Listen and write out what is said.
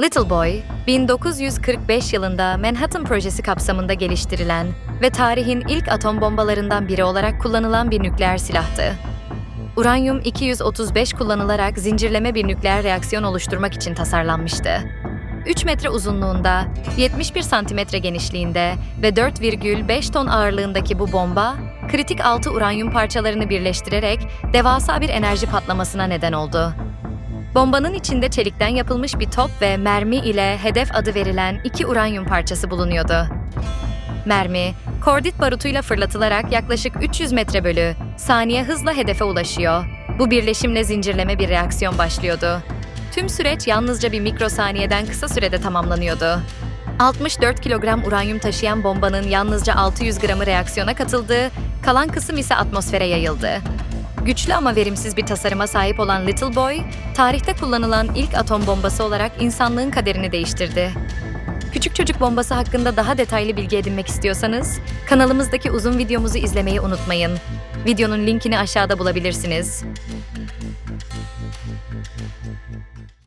Little Boy, 1945 yılında Manhattan Projesi kapsamında geliştirilen ve tarihin ilk atom bombalarından biri olarak kullanılan bir nükleer silahtı. Uranyum 235 kullanılarak zincirleme bir nükleer reaksiyon oluşturmak için tasarlanmıştı. 3 metre uzunluğunda, 71 santimetre genişliğinde ve 4,5 ton ağırlığındaki bu bomba, kritik 6 uranyum parçalarını birleştirerek devasa bir enerji patlamasına neden oldu. Bombanın içinde çelikten yapılmış bir top ve mermi ile hedef adı verilen iki uranyum parçası bulunuyordu. Mermi, kordit barutuyla fırlatılarak yaklaşık 300 metre bölü saniye hızla hedefe ulaşıyor. Bu birleşimle zincirleme bir reaksiyon başlıyordu. Tüm süreç yalnızca bir mikrosaniyeden kısa sürede tamamlanıyordu. 64 kilogram uranyum taşıyan bombanın yalnızca 600 gramı reaksiyona katıldı, kalan kısım ise atmosfere yayıldı. Güçlü ama verimsiz bir tasarıma sahip olan Little Boy, tarihte kullanılan ilk atom bombası olarak insanlığın kaderini değiştirdi. Küçük çocuk bombası hakkında daha detaylı bilgi edinmek istiyorsanız, kanalımızdaki uzun videomuzu izlemeyi unutmayın. Videonun linkini aşağıda bulabilirsiniz.